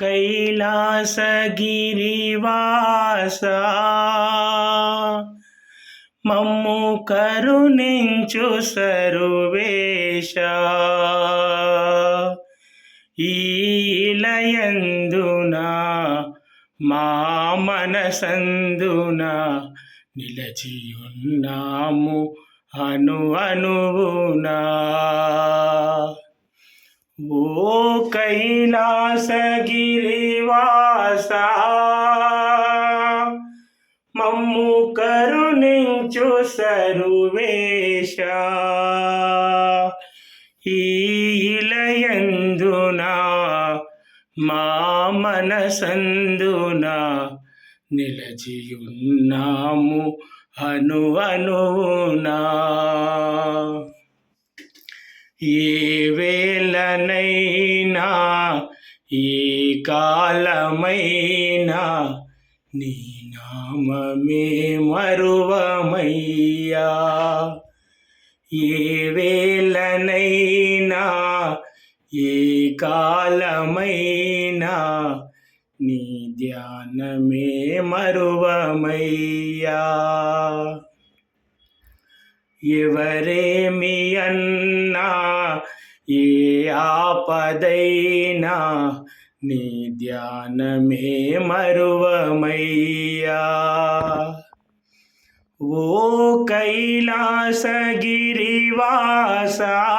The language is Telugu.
కైలాసగిరివాస. మమ్ము కరుణించు సరువేశ. ఈలయందునా మా మనసందున నిలచియున్నాము అను అనువునా. కైలాసగిరివాస. మమ్ము కరుణించు సరువేశ. ఈలయందున మా మనసందున నిలచియున్నాము అను అనునా ఏ వేళనైనా ఏ కాలమైనా నీ నామమే మరువమయ్యా. ఏ వేళనైనా ఏ కాలమైనా నీ ధ్యానమే మరువమయ్యా. ఎవరేమి అన్నా ఆపదైనా నీ ధ్యానమే మరువమయ్యా. ఓ కైలాసగిరివాసా